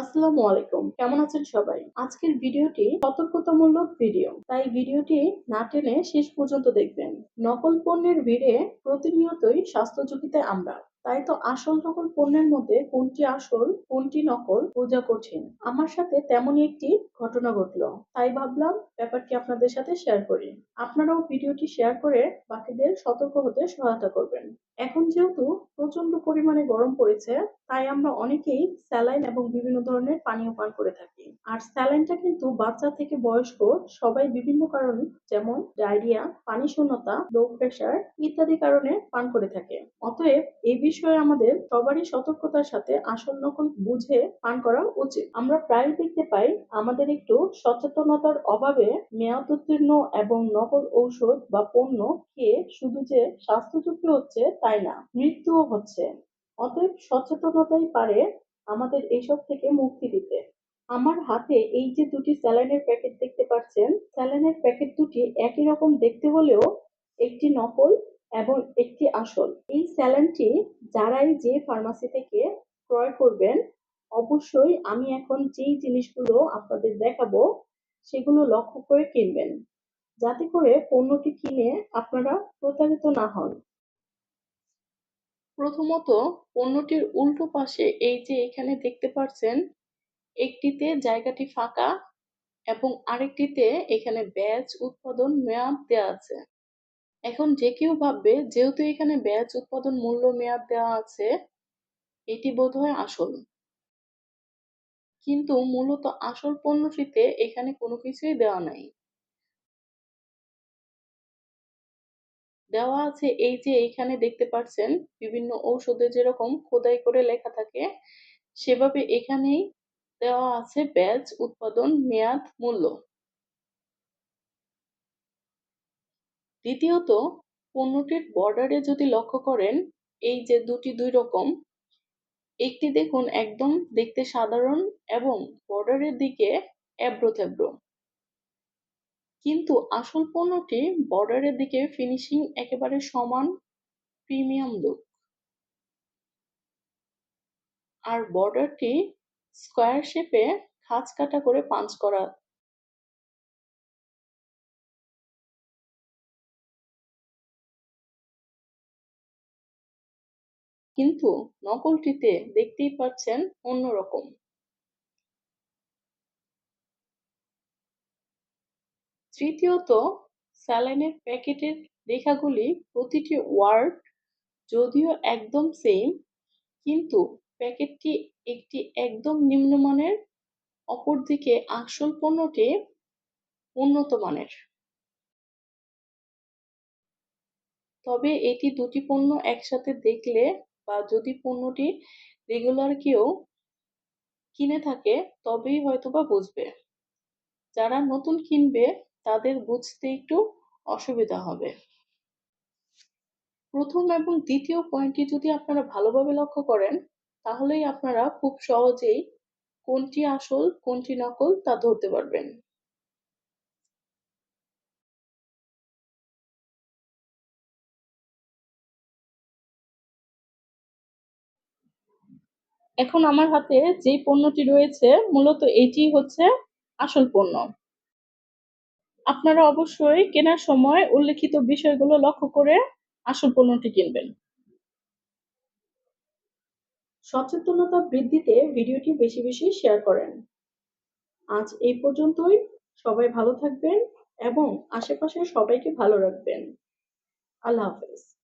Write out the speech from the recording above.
আসসালামু আলাইকুম। কেমন আছেন সবাই? আজকের ভিডিওটি সতর্কতামূলক ভিডিও। তাই ভিডিওটি না টেনে শেষ পর্যন্ত দেখবেন। নকল পণ্যের ভিড়ে প্রতিনিয়তই স্বাস্থ্য আমরা। তাই তো আসল নকল পণ্যের মধ্যে কোনটি আসল, কোনটি নকল বোঝা কঠিন। আমার সাথে তেমনই একটি ঘটনা ঘটলো। তাই ভাবলাম ব্যাপারটি আপনাদের সাথে শেয়ার করি। আপনারাও ভিডিওটি শেয়ার করে বাকিদের সতর্ক হতে সহায়তা করবেন। এখন যেহেতু প্রচণ্ড পরিমাণে গরম পড়েছে তাই আমরা অনেকেই স্যালাইন এবং বিভিন্ন ধরনের পানীয় পান করে থাকি। আর স্যালাইনটা কিন্তু বাচ্চা থেকে বয়স্ক সবাই বিভিন্ন কারণ, যেমন ডায়রিয়া পানি শূন্যতা লো প্রেশার ইত্যাদি কারণে পান করে থাকে। অতএব এই বিষয়ে আমাদের সবারই সতর্কতার সাথে আসল নকল বুঝে পান করা উচিত। আমরা প্রায় দেখতে পাই, আমাদের একটু সচেতনতার অভাবে মেয়াদ উত্তীর্ণ এবং নকল ঔষধ বা পণ্য খেয়ে শুধু যে স্বাস্থ্য ঝুঁকি হচ্ছে তাই না, মৃত্যুও হচ্ছে। অতএব সচেতনতাই পারে আমাদের এইসব থেকে মুক্তি দিতে। আমার হাতে এই যে দুটি স্যালাইনের প্যাকেট দেখতে পাচ্ছেন, স্যালাইনের প্যাকেট দুটি একই রকম দেখতে হলেও একটি নকল এবং একটি আসল। এই স্যালাইনটি যারাই যে ফার্মাসি থেকে ক্রয় করবেন, অবশ্যই আমি এখন যেই জিনিসগুলো আপনাদের দেখাবো, সেগুলো লক্ষ্য করে কিনবেন। যাতে করে পণ্যটি কিনে আপনারা প্রতারিত না হন। প্রথমত পণ্যটির উল্টো পাশে এই যে এখানে দেখতে পাচ্ছেন একটিতে জায়গাটি ফাঁকা এবং আরেকটিতে এখানে ব্যাচ উৎপাদন মেয়াদ দেওয়া আছে। এখন যে কেউ ভাববে, যেহেতু এখানে ব্যাচ উৎপাদন মূল্য মেয়াদ দেওয়া আছে, এটি বোধহয় আসল। কিন্তু মূলত আসল পণ্যটিতে এখানে কোনো কিছুই দেওয়া নাই। দেওয়া আছে, এই যে এইখানে দেখতে পাচ্ছেন বিভিন্ন ঔষধে যেরকম খোদাই করে লেখা থাকে, সেভাবে এখানেই দেওয়া আছে ব্যাচ উৎপাদন মেয়াদ মূল্য। দ্বিতীয়ত, পণ্যটির বর্ডারে যদি লক্ষ্য করেন, এই যে দুটি দুই রকম, একটি দেখুন একদম দেখতে সাধারণ এবং বর্ডারের দিকে এব্রো থেব্রো কিন্তু আসল পণ্যটি বর্ডারের দিকে ফিনিশিং একেবারে সমান প্রিমিয়াম লুক আর বর্ডারটি স্কোয়ার শেপে খাঁজ কাটা করে পাঞ্চ করা কিন্তু নকলটিতে দেখতেই পাচ্ছেন অন্যরকম। তৃতীয়ত, স্যালাইনের প্যাকেটের লেখাগুলি প্রতিটি ওয়ার্ড যদিও একদম সেম কিন্তু প্যাকেটটি একটি একদম নিম্নমানের, অপরদিকে আসল পণ্যটি উন্নত মানের। তবে এটি দুটি পণ্য একসাথে দেখলে বা যদি পণ্যটি রেগুলার কেউ কিনে থাকে, তবেই হয়তোবা বুঝবে। যারা নতুন কিনবে তাদের বুঝতে একটু অসুবিধা হবে। প্রথম এবং দ্বিতীয় পয়েন্টটি যদি আপনারা ভালোভাবে লক্ষ্য করেন, তাহলেই আপনারা খুব সহজেই কোনটি আসল, কোনটি নকল তা ধরতে পারবেন। এখন আমার হাতে যে পণ্যটি রয়েছে, মূলত এটি হচ্ছে আসল পণ্য। আপনারা অবশ্যই কেনার সময় উল্লেখিত বিষয়গুলো লক্ষ্য করে আসল পণ্যটি কিনবেন। সচেতনতা বৃদ্ধিতে ভিডিওটি বেশি বেশি শেয়ার করেন। আজ এই পর্যন্তই। সবাই ভালো থাকবেন এবং আশেপাশের সবাইকে ভালো রাখবেন। আল্লাহ হাফেজ।